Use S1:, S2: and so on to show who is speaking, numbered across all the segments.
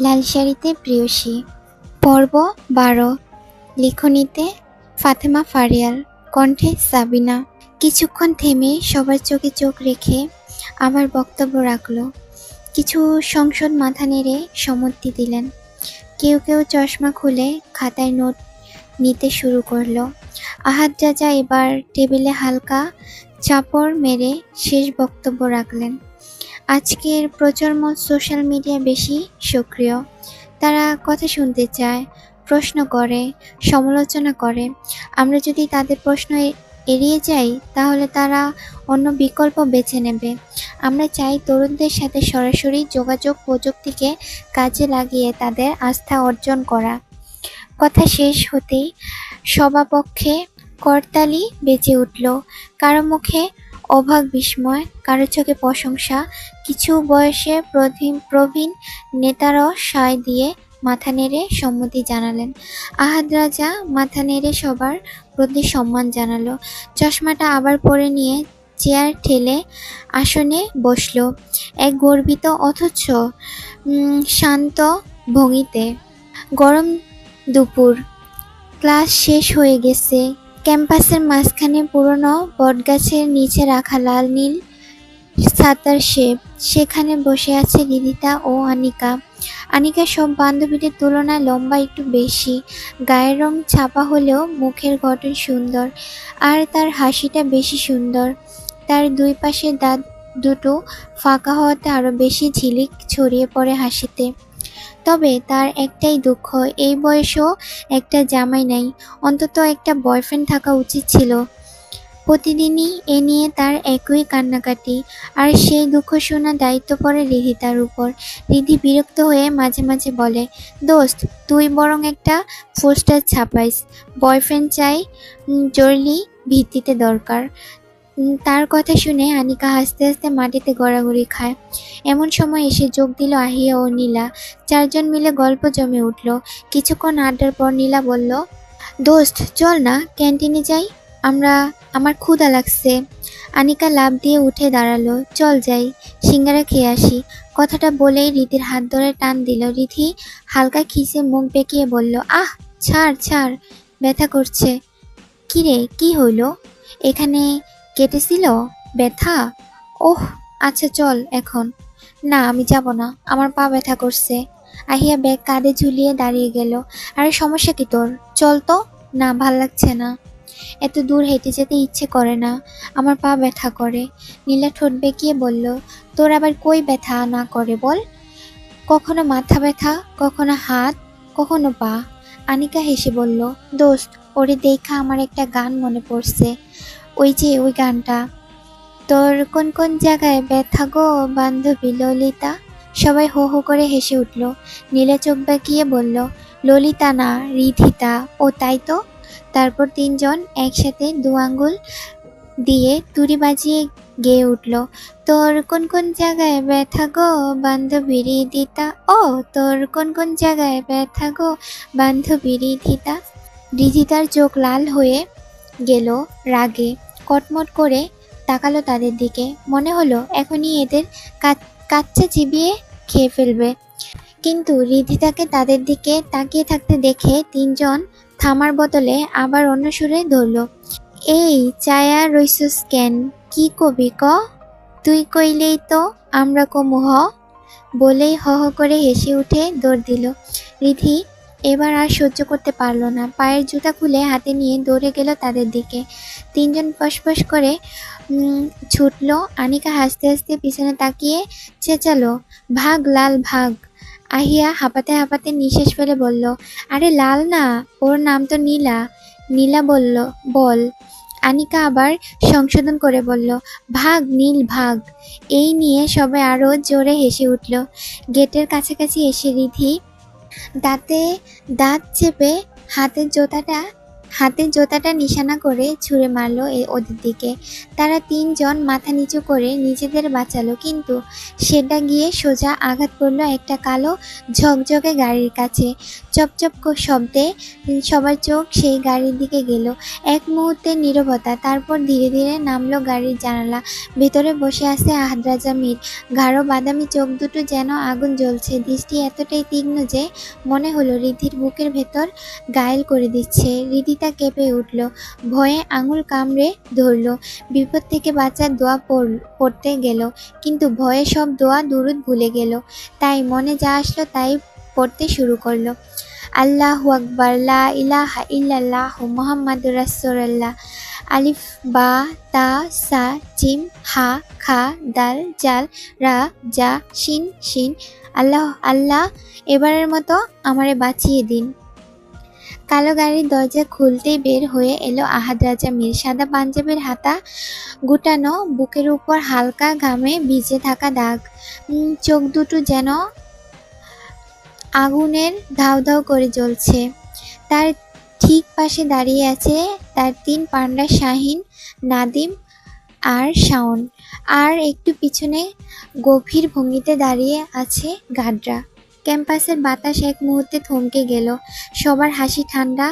S1: লাল শাড়িতে প্রিয়সী। পর্ব বারো। লিখনিতে ফাতেমা ফারিয়াল কণ্ঠে সাবিনা। কিছুক্ষণ থেমে সবার চোখে চোখ রেখে আবার বক্তব্য রাখল। কিছু সংসদ মাথা নেড়ে সম্মতি দিলেন। কেউ কেউ চশমা খুলে খাতায় নোট নিতে শুরু করল। আহাদ রাজা এবার টেবিলে হালকা চাপড় মেরে শেষ বক্তব্য রাখলেন। আজকের প্রজন্ম সোশ্যাল মিডিয়া বেশি সক্রিয়। তারা কথা শুনতে চায়, প্রশ্ন করে, সমালোচনা করে। আমরা যদি তাদের প্রশ্ন এড়িয়ে যাই, তাহলে তারা অন্য বিকল্প বেছে নেবে। আমরা চাই তরুণদের সাথে সরাসরি যোগাযোগ প্রযুক্তিকে কাজে লাগিয়ে তাদের আস্থা অর্জন করা। কথা শেষ হতেই সবাপক্ষে করতালি বেজে উঠল। কারও মুখে অবাক বিস্ময়, কারও চোখে প্রশংসা কিছু বয়সে প্রবীণ প্রবীণ নেতারাও সায় দিয়ে মাথা নেড়ে সম্মতি জানালেন। আহাদ রাজা মাথা নেড়ে সবার প্রতি সম্মান জানালো। চশমাটা আবার পরে নিয়ে চেয়ার ঠেলে আসনে বসল। এক গর্বিত অথচ শান্ত ভঙ্গিতে, গরম দুপুর, ক্লাস শেষ হয়ে গেছে। ক্যাম্পাসের মাঝখানে পুরনো বটগাছের নিচে রাখা লাল নীল ছাতার শেপ সেখানে বসে আছে রিদিতা ও আনিকা। আনিকা সব বান্ধবীদের তুলনায় লম্বা একটু বেশি। গায়ের রং ছাপা হলেও মুখের গঠন সুন্দর, আর তার হাসিটা বেশি সুন্দর। তার দুই পাশে দাঁত দুটো ফাঁকা হওয়াতে আরও বেশি ঝিলিক ছড়িয়ে পড়ে হাসিতে। তবে তার একটাই দুঃখ, এই বয়সেও একটা জামাই নাই, অন্তত একটা বয়ফ্রেন্ড থাকা উচিত ছিল। প্রতিদিনই এ নিয়ে তার একই কান্নাকাটি, আর সেই দুঃখ শোনা দায়িত্ব পড়ে রিধি তার উপর। রিধি বিরক্ত হয়ে মাঝে মাঝে বলে, দোস্ত, তুই বরং একটা পোস্টার ছাপাইস। বয়ফ্রেন্ড চাই জরুরি ভিত্তিতে দরকার। তার কথা শুনে আনিকা হাসতে হাসতে মাটিতে গড়াগড়ি খায়। এমন সময় এসে যোগ দিল আহিয়া ও নীলা। চারজন মিলে গল্প জমে উঠল। কিছুক্ষণ আড্ডার পর নীলা বলল, দোস্ত, চল না, ক্যান্টিনে যাই। আমরা আমার ক্ষুধা লাগছে। আনিকা লাভ দিয়ে উঠে দাঁড়াল। চল যাই, সিঙ্গারা খেয়ে আসি। কথাটা বলেই রীতির হাত ধরে টান দিল। রিধি হালকা খিসে মুখ বেঁকিয়ে বলল, আহ, ছাড় ছাড়, ব্যথা করছে। কিরে, কি হইল? এখানে কেটেছিল? ব্যথা? ওহ আচ্ছা চল এখন। না, আমি যাব না। আমার পা ব্যথা করছে। আহিয়া ব্যাগ কাঁধে ঝুলিয়ে দাঁড়িয়ে গেল। আরে, সমস্যা কি তোর? চল তো। না, ভালো লাগছে না। এত দূর হেঁটে যেতে ইচ্ছে করে না। আমার পা ব্যথা করে। নীলা ঠোঁট বেঁকিয়ে বলল, তোর আবার কই ব্যথা না করে বল? কখনো মাথা ব্যথা, কখনো হাত, কখনো পা। আনিকা হেসে বলল, দোস্ত, ওরে দেখা আমার একটা গান মনে পড়ছে। ওই যে ওই গানটা। তোর কোন কোন জায়গায় ব্যথা গো, বান্ধবী ললিতা? সবাই হো হো করে হেসে উঠল। নীলা চোখ বাঁকিয়ে বলল, ললিতা না, রিধিতা। ও তাই তো? তারপর তিনজন একসাথে দু আঙ্গুল দিয়ে তুড়ি বাজিয়ে গেয়ে উঠল। তোর কোন কোন জায়গায় ব্যথা গো বান্ধবী রিধিতা ও, তোর কোন কোন জায়গায় ব্যথা গো বান্ধবী রিধিতা রিধিতার চোখ লাল হয়ে গেল রাগে। কটমট করে তাকালো তাদের দিকে। মনে হলো এখনই এদের কাচ্চা চিবিয়ে খেয়ে ফেলবে। কিন্তু রিধিতাকে তাদের দিকে তাকিয়ে থাকতে দেখে তিনজন থামার বদলে আবার অন্য সুরে ধরল, এই চায়া রইসুস কেন? কি কবি ক? তুই কইলেই তো আমরা কমু হ? বলেই হ হ করে হেসে উঠে দৌড় দিল। রিধি এবার আর সহ্য করতে পারল না। পায়ের জুতা খুলে হাতে নিয়ে দৌড়ে গেল তাদের দিকে। তিনজন ফসফস করে ছুটলো। আনিকা হাসতে হাসতে পিছনে তাকিয়ে চেঁচালো, ভাগ, লাল ভাগ। আহিয়া হাঁপাতে হাঁপাতে নিঃশ্বাস ফেলে বলল, আরে লাল না, ওর নাম তো নীলা। নীলা বলল, বল। আনিকা আবার সংশোধন করে বলল, ভাগ, নীল ভাগ। এই নিয়ে সবাই আরও জোরে হেসে উঠল। গেটের কাছাকাছি এসে রিধি দাঁতে দাঁত চেপে হাতের জোতাটা হাতে জোতাটা নিশানা করে ছুঁড়ে মারলো এ ওদের দিকে। তারা তিনজন মাথা নিচু করে নিজেদের বাঁচালো, কিন্তু সেটা গিয়ে সোজা আঘাত করল একটা কালো ঝকঝকে গাড়ির কাছে। চপচপ শব্দে সবার চোখ সেই গাড়ির দিকে গেল। এক মুহূর্তের নীরবতা, তারপর ধীরে ধীরে নামলো গাড়ির জানালা। ভেতরে বসে আছে আহাদ রাজা মীর। গাঢ় বাদামি চোখ দুটো যেন আগুন জ্বলছে। দৃষ্টি এতটাই তীক্ষ্ণ যে মনে হলো রিধির বুকের ভেতর গায়েল করে দিচ্ছে। রিদিতা কেঁপে উঠল। ভয়ে আঙুল কামড়ে ধরলো। বিপদ থেকে বাঁচার দোয়া পড়তে গেল। কিন্তু ভয়ে সব দোয়া দুরুদ ভুলে গেল। তাই মনে যা আসলো তাই পড়তে শুরু করল। আল্লাহু আকবার, লা ইলাহা ইল্লাল্লাহ, মুহাম্মাদুর রাসূলুল্লাহ। আলিফ, বা, তা, সা, জিম, হা, খা, দাল, জাল, রা, জা, শিন শিন। আল্লাহ আল্লাহ, এবারের মতো আমারে বাঁচিয়ে দিন। কালো গাড়ির দরজা খুলতেই বের হয়ে এলো আহাদ রাজা মীর সাদা পাঞ্জাবের হাতা গুটানো, বুকের উপর হালকা ঘামে ভিজে থাকা দাগ। চোখ দুটো যেন আগুনের ধাউ ধাউ করে জ্বলছে। তার ঠিক পাশে দাঁড়িয়ে আছে তার তিন পান্ডা শাহিন, নাদিম আর শাওন। আর একটু পিছনে গভীর ভঙ্গিতে দাঁড়িয়ে আছে গাড্রা। ক্যাম্পাসের বাতাস এক মুহূর্তে থমকে গেল। সবার হাসি ঠান্ডা।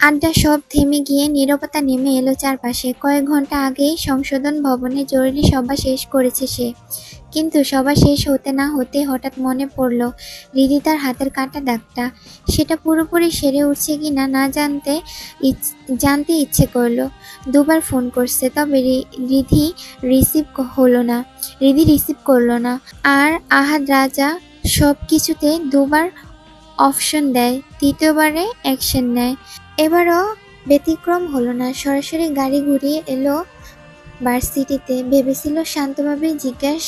S1: আড্ডা সব থেমে গিয়ে নীরবতা নেমে এলো চারপাশে। কয়েক ঘণ্টা আগেই সংশোধন ভবনে জরুরি সভা শেষ করেছে সে। কিন্তু সবার শেষ হতে না হতে হঠাৎ মনে পড়ল, রিদি তার হাতের কাটা দাগটা সেটা পুরোপুরি সেরে উঠছে কি না না জানতে জানতে ইচ্ছে করল। দুবার ফোন করছে, তবে রিধি রিসিভ হলো না। রিধি রিসিভ করল না। আর আহাদ রাজা সব কিছুতে দুবার অপশন দেয়, তৃতীয়বারে অ্যাকশন নেয়। এবারও ব্যতিক্রম হলো না। সরাসরি গাড়ি ঘুরিয়ে এলো ভার্সিটিতে। ভেবেছিল শান্তভাবে জিজ্ঞেস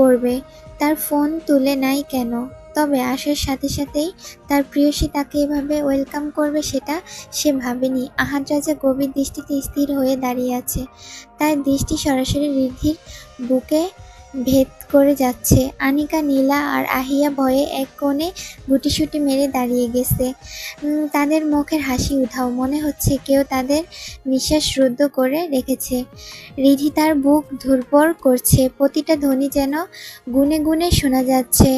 S1: করবে। তার ফোন তুলে নাই কেন? তবে আসার সাথে সাথেই তার প্রিয়সী তাকে এভাবে ওয়েলকাম করবে সেটা সে ভাবেনি। আহাদ রাজা গভীর দৃষ্টিতে স্থির হয়ে দাঁড়িয়ে আছে। তার দৃষ্টি সরাসরি রিদ্ধির বুকে ভেদ করে যাচ্ছে। আনিকা, নীলা আর আহিয়া ভয়ে এক কোণে গুটিসুটি মেরে দাঁড়িয়ে গেছে। তাদের মুখের হাসি উধাও। মনে হচ্ছে কেউ তাদের নিঃশ্বাস রুদ্ধ করে রেখেছে। রিধি তার বুক ধুরপর করছে। প্রতিটা ধ্বনি যেন গুনে গুনে শোনা যাচ্ছে।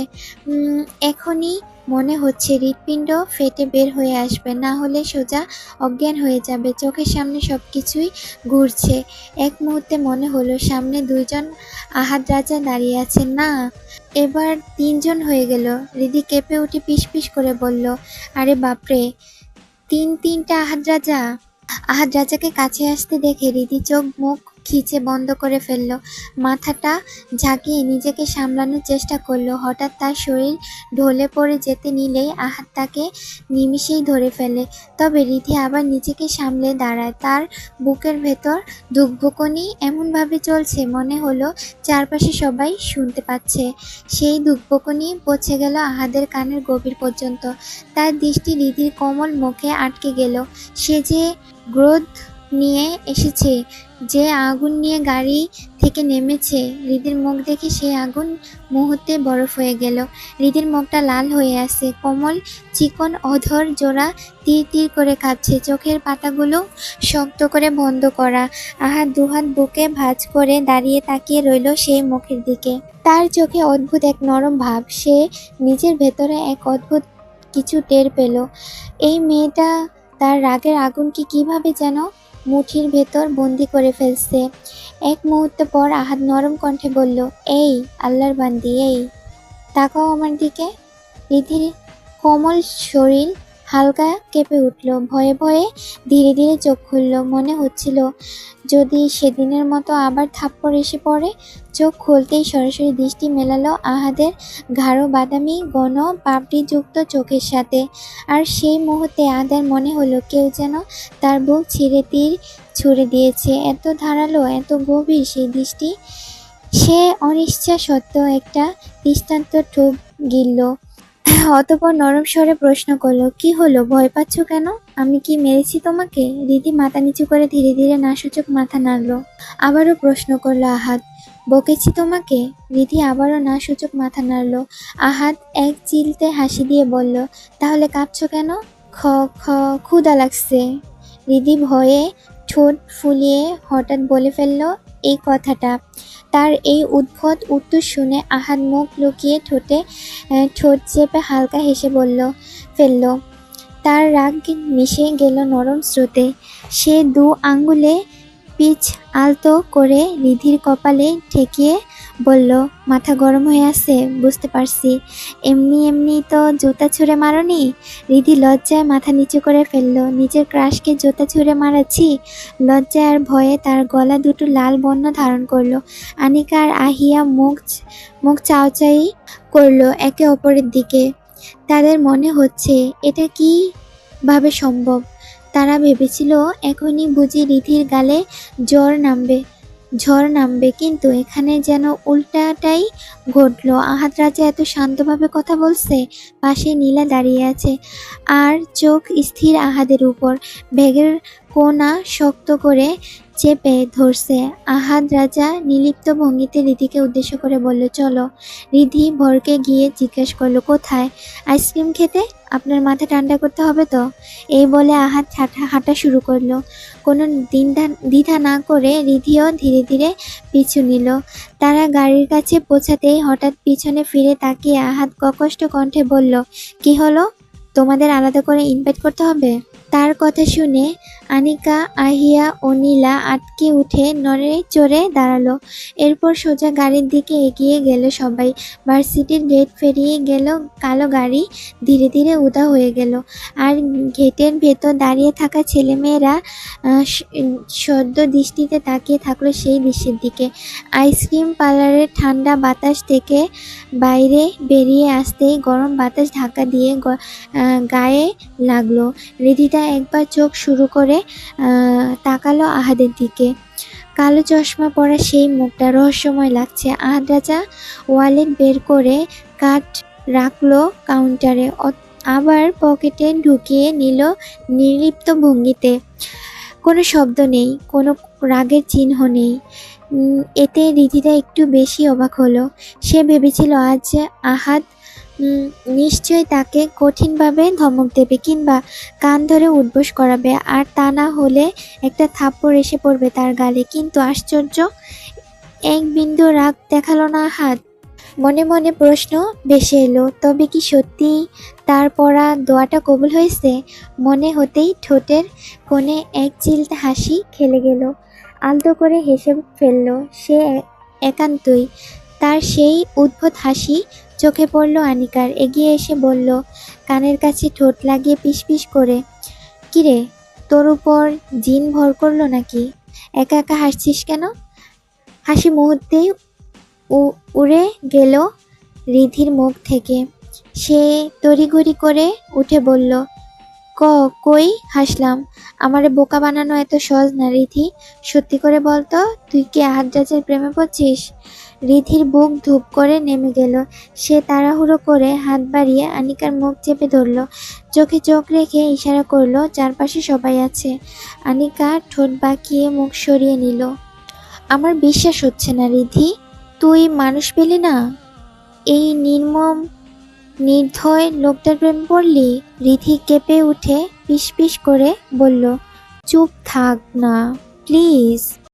S1: এখনই মনে হচ্ছে হৃৎপিণ্ড ফেটে বের হয়ে আসবে। না হলে সোজা অজ্ঞান হয়ে যাবে। চোখের সামনে সব কিছুই ঘুরছে। এক মুহূর্তে মনে হলো সামনে দুইজন আহাদ রাজা দাঁড়িয়ে আছে না। এবার তিনজন হয়ে গেল। রিদি কেঁপে উঠে পিস করে বলল, আরে বাপরে, তিন তিনটা আহাদ রাজা। আহাদ রাজাকে কাছে আসতে দেখে রিদি চোখ মুখ খিচে বন্ধ করে ফেলল। মাথাটা ঝাঁকিয়ে নিজেকে সামলানোর চেষ্টা করল। হঠাৎ তার শরীর ঢলে পড়ে যেতে নিলেই আহাত তাকে নিমিষেই ধরে ফেলে। তবে রিধি আবার নিজেকে সামলে দাঁড়ায়। তার বুকের ভেতর ধুকভুকনি এমনভাবে চলছে, মনে হলো চারপাশে সবাই শুনতে পাচ্ছে। সেই ধুকভুকনি পৌঁছে গেল আহাদের কানের গভীর পর্যন্ত। তার দৃষ্টি রিধির কোমল মুখে আটকে গেল। সে যে গ্রোধ নিয়ে এসেছে। যে আগুন নিয়ে গাড়ি থেকে নেমেছে, হৃদির মুখ দেখে সেই আগুন মুহূর্তে বরফ হয়ে গেল। হৃদির মুখটা লাল হয়ে আছে। কোমল, চিকন, অধর, জোড়া, তীর তীর করে কাঁপছে। চোখের পাতাগুলো শক্ত করে বন্ধ করা। আহাত দুহাত বুকে ভাঁজ করে দাঁড়িয়ে তাকিয়ে রইল সেই মুখের দিকে। তার চোখে অদ্ভুত এক নরম ভাব। সে নিজের ভেতরে এক অদ্ভুত কিছু টের পেল। এই মেয়েটা তার রাগের আগুনকে কীভাবে যেন মুঠির ভেতর বন্দি করে ফেলছে। এক মুহূর্ত পর আহাদ নরম কণ্ঠে বলল, এই, আল্লাহর বান্দি, এই। তাকাও আমার দিকে। রিধির কোমল শরীর হালকা কেঁপে উঠল। ভয়ে ভয়ে ধীরে ধীরে চোখ খুলল। মনে হচ্ছিল যদি সেদিনের মতো আবার থাপ্পড় এসে পড়ে, চোখ খুলতেই সরাসরি দৃষ্টি মেলালো আহাদের গাঢ় বাদামি ঘন পাপড়িযুক্ত চোখের সাথে। আর সেই মুহূর্তে আহাদের মনে হলো কেউ যেন তার বুক ছিঁড়ে তীর ছুড়ে দিয়েছে। এত ধারালো, এত গভীর সেই দৃষ্টি। সে অনিচ্ছা সত্ত্বেও একটা দৃষ্টান্ত ঠোপ গিলল। অতপর নরম স্বরে প্রশ্ন করল, কি হলো? ভয় পাচ্ছ কেন? আমি কি মেরেছি তোমাকে? দিদি মাথা নিচু করে ধীরে ধীরে নাসূচক মাথা নাড়লো। আবারও প্রশ্ন করল, আহাত, বকেছি তোমাকে? রিধি আবারও না সূচক মাথা নাড়ল। আহাত এক চিলতে হাসি দিয়ে বলল, তাহলে কাঁপছো কেন? খ খ ক্ষুদা লাগছে। রিধি ভয়ে ঠোঁট ফুলিয়ে হঠাৎ বলে ফেলল এই কথাটা। তার এই উদ্ভট উত্তর শুনে আহাদ মুখ লুকিয়ে ঠোঁটে ঠোঁট চেপে হালকা হেসে বলল, ফেলল। তার রাগ মিশে গেল নরম স্রোতে। সে দু আঙ্গুলে পিচ আলতো করে রিধির কপালে ঠেকিয়ে বলল, মাথা গরম হয়ে আছে, বুঝতে পারছি। এমনি এমনি তো জুতা ছুঁড়ে মারনি? রিধি লজ্জায় মাথা নিচু করে ফেলল, নিজের ক্রাশকে জুতা ছুঁড়ে মারাচ্ছি? লজ্জায় আর ভয়ে তার গলা দুটো লাল বর্ণ ধারণ করল। আনিকা আর আহিয়া মুখ মুখ চাওচাই করল একে অপরের দিকে। তাদের মনে হচ্ছে, এটা কি ভাবে সম্ভব? তারা ভেবেছিল এখনই বুঝি রিধির গালে জ্বর নামবে, ঝড় নামবে, কিন্তু এখানে যেন উল্টাটাই ঘটলো। আহাত রাজা এত শান্তভাবে কথা বলছে, পাশে নীলা দাঁড়িয়ে আছে আর চোখ স্থির আহাদের উপর। ব্যাগের কোনা শক্ত করে চেপে ধরছে। আহাদ রাজা নিলিপ্ত ভঙ্গিতে রিধিকে উদ্দেশ্য করে বলল, চলো। রিধি ভরকে গিয়ে জিজ্ঞেস করল, কোথায়? আইসক্রিম খেতে? আপনার মাথা ঠান্ডা করতে হবে তো? এই বলে আহাত হাঁটা শুরু করল। কোনো দ্বিধা দ্বিধা না করে রিধিও ধীরে ধীরে পিছু নিল। তারা গাড়ির কাছে পৌঁছাতেই হঠাৎ পিছনে ফিরে তাকিয়ে আহাত ককষ্ট কণ্ঠে বলল, কি হলো? তোমাদের আলাদা করে ইনভাইট করতে হবে? তার কথা শুনে আনিকা, আহিয়া ও নীলা আটকে উঠে নড়ে চড়ে দাঁড়াল। এরপর সোজা গাড়ির দিকে এগিয়ে গেল সবাই। ভার্সিটির গেট ফেরিয়ে গেল, কালো গাড়ি ধীরে ধীরে উদা হয়ে গেল। আর গেটের ভেতর দাঁড়িয়ে থাকা ছেলেমেয়েরা সদ্য দৃষ্টিতে তাকিয়ে থাকল সেই দৃশ্যের দিকে। আইসক্রিম পার্লারের ঠান্ডা বাতাস থেকে বাইরে বেরিয়ে আসতেই গরম বাতাস ধাক্কা দিয়ে গায়ে লাগল। রিধিতা একবার চোখ শুরু করে তাকালো আহাদের দিকে। কালো চশমা পরা সেই মুখটা রহস্যময় লাগছে। আহাদ রাজা ওয়ালেট বের করে কাঠ রাখল কাউন্টারে আবার পকেটে ঢুকিয়ে নিল নির্লিপ্ত ভঙ্গিতে। কোনো শব্দ নেই কোনো রাগের চিহ্ন নেই। এতে রিধিতা একটু বেশি অবাক হলো। সে ভেবেছিল আজ উম, নিশ্চয়ই তাকে কঠিনভাবে ধমক দেবে কিংবা কান ধরে উদ্বোস করাবে। আর তা না হলে একটা থাপ্পড় এসে পড়বে তার গালে। কিন্তু আশ্চর্য, এক বিন্দু রাগ দেখাল না হাত। মনে মনে প্রশ্ন ভেসে এলো, তবে কি সত্যি তার পড়া দোয়াটা কবুল হয়েছে? মনে হতেই ঠোঁটের কোণে এক চিলতে হাসি খেলে গেল। আলতো করে হেসে ফেলল সে একান্তই। তার সেই উদ্ভুত হাসি চোখে পড়ল আনিকার, এগিয়ে এসে বলল, কানের কাছে ঠোঁট লাগিয়ে পিস করে, কিরে, তোর উপর জিন ভর করল নাকি? একা একা হাসছিস কেন? হাসি মুহূর্তেই উ- উড়ে গেল রিধির মুখ থেকে। সে তড়িঘড়ি করে উঠে বলল, ক, কই হাসলাম? আমারে বোকা বানানো এত সহজ না রিধি। সত্যি করে বলতো, তুই কি আহাত রাজের প্রেমে পড়ছিস? রিধির বুক ধূপ করে নেমে গেল। সে তাড়াহুড়ো করে হাত বাড়িয়ে আনিকার মুখ চেপে ধরল। চোখে চোখ রেখে ইশারা করল, চারপাশে সবাই আছে। আনিকা ঠোঁট বাঁকিয়ে মুখ সরিয়ে নিল। আমার বিশ্বাস হচ্ছে না রিধি। তুই মানুষ পেলি না? এই নির্মম, নির্ধয় লোকটার প্রেম পড়লি রিধি কেঁপে উঠে পিস পিস করে বলল, চুপ থাক না, প্লিজ।